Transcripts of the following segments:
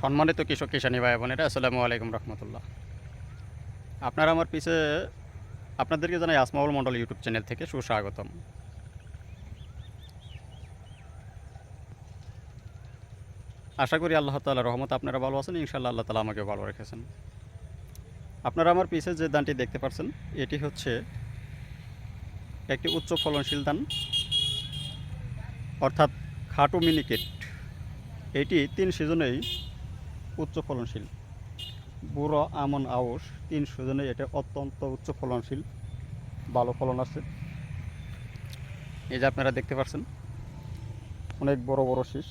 সম্মানিত কৃষক কিষানি ভাই বোনেরা, আসসালামু আলাইকুম রহমতুল্লাহ। আপনারা আমার পিছে আপনাদেরকে জানাই আসমাউল মণ্ডল ইউটিউব চ্যানেল থেকে সুস্বাগতম। আশা করি আল্লাহ তাআলার রহমত আপনারা ভালো আছেন, ইনশাআল্লাহ আল্লাহ তালা আমাকে ভালো রেখেছেন। আপনারা আমার পিছে যে ধানটি দেখতে পাচ্ছেন এটি হচ্ছে একটি উচ্চ ফলনশীল ধান, অর্থাৎ খাটু মিনিকেট। এটি তিন সিজনেই উচ্চ ফলনশীল বুড়ো, আমন, আউশ, তিন সিজনে এটা অত্যন্ত উচ্চ ফলনশীল ভালো ফলন আছে। এই যে আপনারা দেখতে পাচ্ছেন, অনেক বড় বড় শীষ।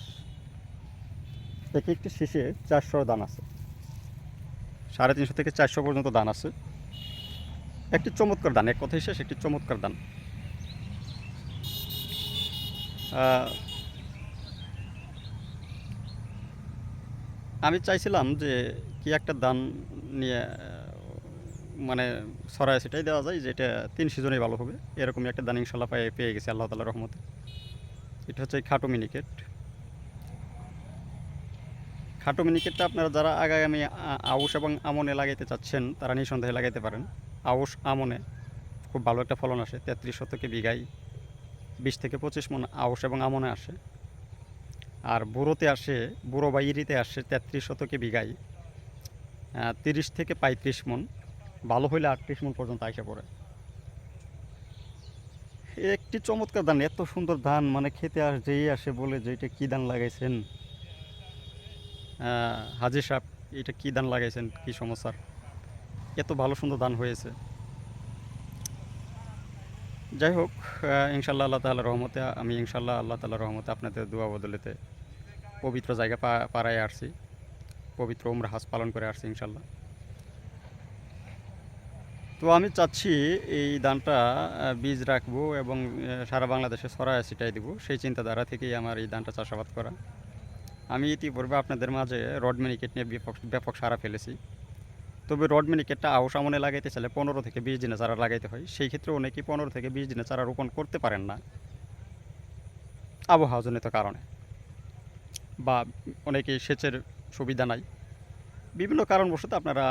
এক একটি শীষে চারশো দান আছে। সাড়ে তিনশো থেকে চারশো পর্যন্ত দান আছে। একটি চমৎকার দান, এক কথাই শেষ, একটি চমৎকার দান। আমি চাইছিলাম যে কি একটা দান নিয়ে মানে ছড়ায় সেটাই দেওয়া যায় যেটা তিন সিজনেই ভালো হবে। এরকমই একটা দান ইনশাল্লাহ পেয়ে পেয়ে গেছি, আল্লাহ তালার রহমতে। এটা হচ্ছে খাটো মিনিকেট খাটো মিনিকেটটা আপনারা যারা আগামী আউশ এবং আমনে লাগাইতে চাচ্ছেন, তারা নিঃসন্দেহে লাগাইতে পারেন। আউশ আমনে খুব ভালো একটা ফলন আসে, তেত্রিশ শতকে বিঘায় বিশ থেকে পঁচিশ মন আউশ এবং আমনে আসে। আর বুড়োতে আসে, বুড়ো বাইরিতে আসে তেত্রিশ শতকে বিঘায়। তিরিশ থেকে পঁয়ত্রিশ মন, ভালো হইলে আটত্রিশ মন পর্যন্ত আইসা পড়ে। একটি চমৎকার ধান, এত সুন্দর ধান মানে খেতে আস যেই আসে বলে যে এটা কী ধান লাগাইছেন? হাজি সাহেব, এটা কী ধান লাগাইছেন? কী সমস্যার? এত ভালো সুন্দর ধান হয়েছে। যাই হোক ইনশাল্লাহ আল্লাহ তাল্লাহ রহমতে আমি ইনশাল্লাহ আল্লাহ তাল্লাহ রহমতে আপনাদের দোয়া বদলেতে পবিত্র জায়গা পাড়ায় আসছি। পবিত্র উমরা হাজ পালন করে আসছি ইনশাল্লাহ তো আমি চাচ্ছি এই আহ, বীজ রাখব এবং সারা বাংলাদেশে ছড়ায় ছিটাই দিব। সেই চিন্তাধারা থেকেই আমার এই ধানটা চাষাবাদ করা। আমি ইতিপূর্বে আপনাদের মাঝে রড মিনিকেট নিয়ে ব্যাপক ব্যাপক সারা ফেলেছি। তবে রড মিনিকেটটা আউশ আমনে লাগাইতে চাইলে পনেরো থেকে বিশ দিনে চারা লাগাইতে হয়। সেই ক্ষেত্রে অনেকেই পনেরো থেকে বিশ দিনে চারা রোপণ করতে পারেন না। আবহাওয়াজনিত কারণে। বা অনেকেই সেচের সুবিধা নাই। বিভিন্ন কারণবশত আপনারা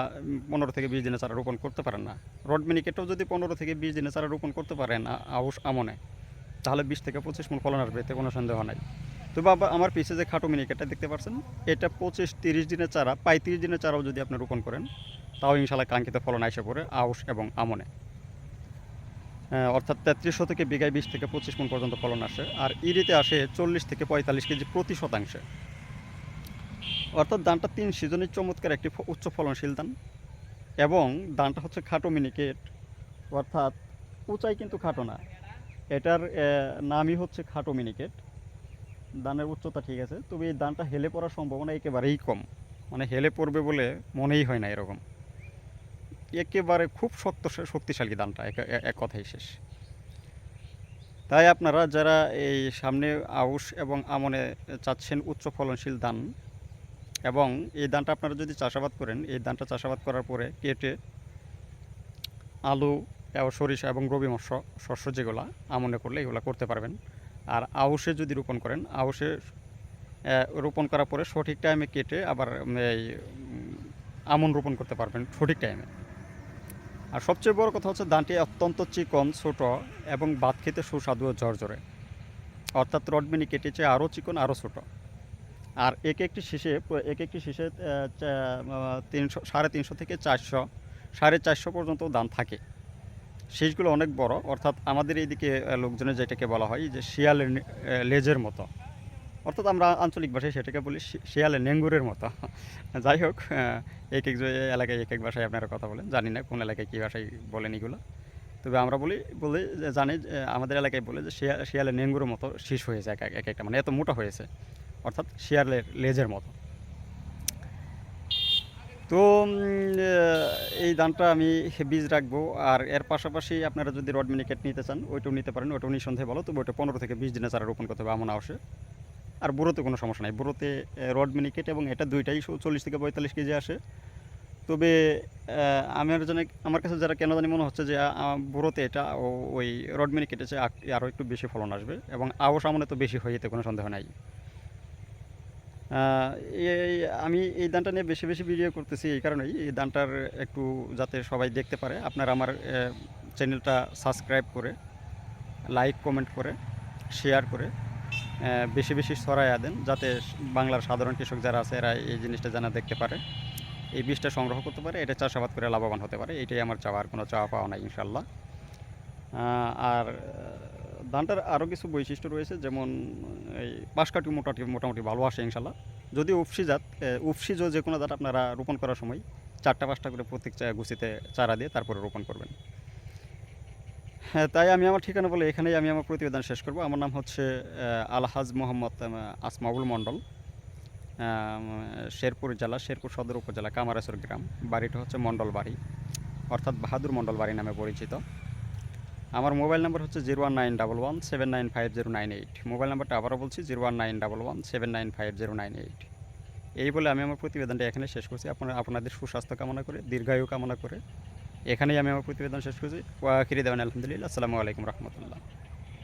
পনেরো থেকে বিশ দিনে চারা রোপণ করতে পারেন না। রড মিনিকেটও যদি পনেরো থেকে বিশ দিনে চারা রোপণ করতে পারেন আউশ আমনে, তাহলে বিশ থেকে পঁচিশ মন ফলন আসবে এতে কোনো সন্দেহ নাই। তবে আবার আমার পিছে যে খাটো মিনিকেটটা দেখতে পাচ্ছেন এটা পঁচিশ, তিরিশ দিনের চারা, পঁয়ত্রিশ দিনের চারাও যদি আপনি রোপণ করেন তাও ইনশাল্লাহ কাঙ্ক্ষিত ফলন আসে পড়ে, আউশ এবং আমনে। অর্থাৎ তেত্রিশ থেকে বিঘায় বিশ থেকে পঁচিশ মন পর্যন্ত ফলন আসে, আর ইরিতে আসে চল্লিশ থেকে পঁয়তাল্লিশ কেজি প্রতি শতাংশে। অর্থাৎ ধানটা তিন সিজনের চমৎকার একটি উচ্চ ফলনশীল ধান, এবং ধানটা হচ্ছে খাটো মিনিকেট, অর্থাৎ উঁচাই কিন্তু খাটো না। এটার নামই হচ্ছে খাটো মিনিকেট। দানের উচ্চতা ঠিক আছে, তবে এই ধানটা হেলে পড়ার সম্ভাবনা একেবারেই কম। মানে হেলে পড়বে বলে মনেই হয় না এরকম। একেবারে খুব শক্ত শক্তিশালী ধানটা এক কথাই শেষ। তাই আপনারা যারা এই সামনে আউশ এবং আমনে চাচ্ছেন উচ্চ ফলনশীল ধান এবং এই ধানটা আপনারা যদি চাষাবাদ করেন এই ধানটা চাষাবাদ করার পরে কেটে আলু এবং সরিষা এবং রবি মৎস্য শস্য যেগুলো আমনে করলে এগুলো করতে পারবেন। আর আউশে যদি রোপণ করেন আহ, রোপণ করার পরে সঠিক টাইমে কেটে আবার এই আমন রোপণ করতে পারবেন সঠিক টাইমে আর সবচেয়ে বড় কথা হচ্ছে ধানটি অত্যন্ত চিকন, ছোট এবং ভাত খেতে সুস্বাদু ও ঝরঝরে। অর্থাৎ রডমিনি কেটেছে আরও চিকন, আরও ছোট। আর এক একটি শীষে, এক একটি শীষে তিনশো, সাড়ে তিনশো থেকে চারশো, সাড়ে চারশো পর্যন্ত দাম থাকে। শীষগুলো অনেক বড়, অর্থাৎ আমাদের এইদিকে লোকজনের যেটাকে বলা হয় যে শিয়ালের লেজের মতো। অর্থাৎ আমরা আঞ্চলিক ভাষায় সেটাকে বলি শি- শিয়ালের নেঙ্গুরের মতো। যাই হোক এক এক এলাকায় এক এক ভাষায় আপনারা কথা বলেন। জানি না কোন এলাকায় কী ভাষায় বলেন এগুলো। তবে আমরা বলি, বলে জানি আমাদের এলাকায় বলে যে, শিয়া শিয়ালের নেঙ্গুরের মতো শীষ হয়েছে এক এক- এক একটা মানে এত মোটা হয়েছে। অর্থাৎ শিয়ালের লেজের মতো। তো এই ধানটা আমি বীজ রাখব। আর এর পাশাপাশি আপনারা যদি রড মিনিকেট নিতে চান, ওইটাও নিতে পারেন। ওইটাও নিঃসন্দেহে ভালো। তবে ওইটা পনেরো থেকে বিশ দিনে চারা রোপণ করতে হবে, এমন আসে আর বুড়োতে কোনো সমস্যা নাই। বুড়োতে রড মিনিকেট এবং এটা দুইটাই চল্লিশ থেকে পঁয়তাল্লিশ কেজি আসে। তবে আমার জন্য আমার কাছে যারা কেন জানি মনে হচ্ছে যে বুড়োতে এটা ওই রড মিনিকেটে আক- আরও একটু বেশি ফলন আসবে এবং আবস আমনে তো বেশি হয় এতে কোনো সন্দেহ নাই। এই, আমি এই দানটা নিয়ে বেশি বেশি ভিডিও করতেছি এই কারণেই। এই দানটার একটু যাতে সবাই দেখতে পারে। আপনারা আমার চ্যানেলটা সাবস্ক্রাইব করে লাইক কমেন্ট করে শেয়ার করে। বেশি বেশি ছড়াইয়া দেন যাতে বাংলার সাধারণ কৃষক যারা আছে এরা এই জিনিসটা যেন দেখতে পারে। এই বীজটা সংগ্রহ করতে পারে, এটা চাষাবাদ করে লাভবান হতে পারে, এটাই আমার চাওয়া আর কোনো চাওয়া পাওয়া নাই ইনশাল্লাহ আর ধানটার আরও কিছু বৈশিষ্ট্য রয়েছে, যেমন এই পাশকাঠি মোটামুটি মোটামুটি ভালো আসে ইনশাল্লাহ যদি উপসি জাত উপসিজ যে কোনো জাত আপনারা রোপণ করার সময় চারটা পাঁচটা করে প্রত্যেক গুছিতে চারা দিয়ে তারপরে রোপণ করবেন। হ্যাঁ তাই আমি আমার ঠিকানা বলে এখানেই আমি আমার প্রতিবেদন শেষ করব। আমার নাম হচ্ছে আলহাজ মোহাম্মদ আসমাউল মণ্ডল। শেরপুর জেলা, শেরপুর সদর উপজেলা, কামারেশ্বর গ্রাম। বাড়িটা হচ্ছে মণ্ডল বাড়ি অর্থাৎ বাহাদুর মণ্ডল বাড়ি নামে পরিচিত। আমার মোবাইল নাম্বার হচ্ছে zero one nine double one seven nine five zero nine eight. Mobile নাম্বারটা আবারও বলছি, zero one nine double one seven nine five zero nine eight. এই বলে আমি আমার প্রতিবেদনটা এখানে শেষ করছি। আপনার, আপনাদের সুস্বাস্থ্য কামনা করে, দীর্ঘায়ু কামনা করে এখানেই আমি আমার প্রতিবেদন শেষ করছি। ওয়াকিরি দেওয়ান আলহামদুলিল্লাহ। আসসালামু আলাইকুম রহমতুল্লাহ।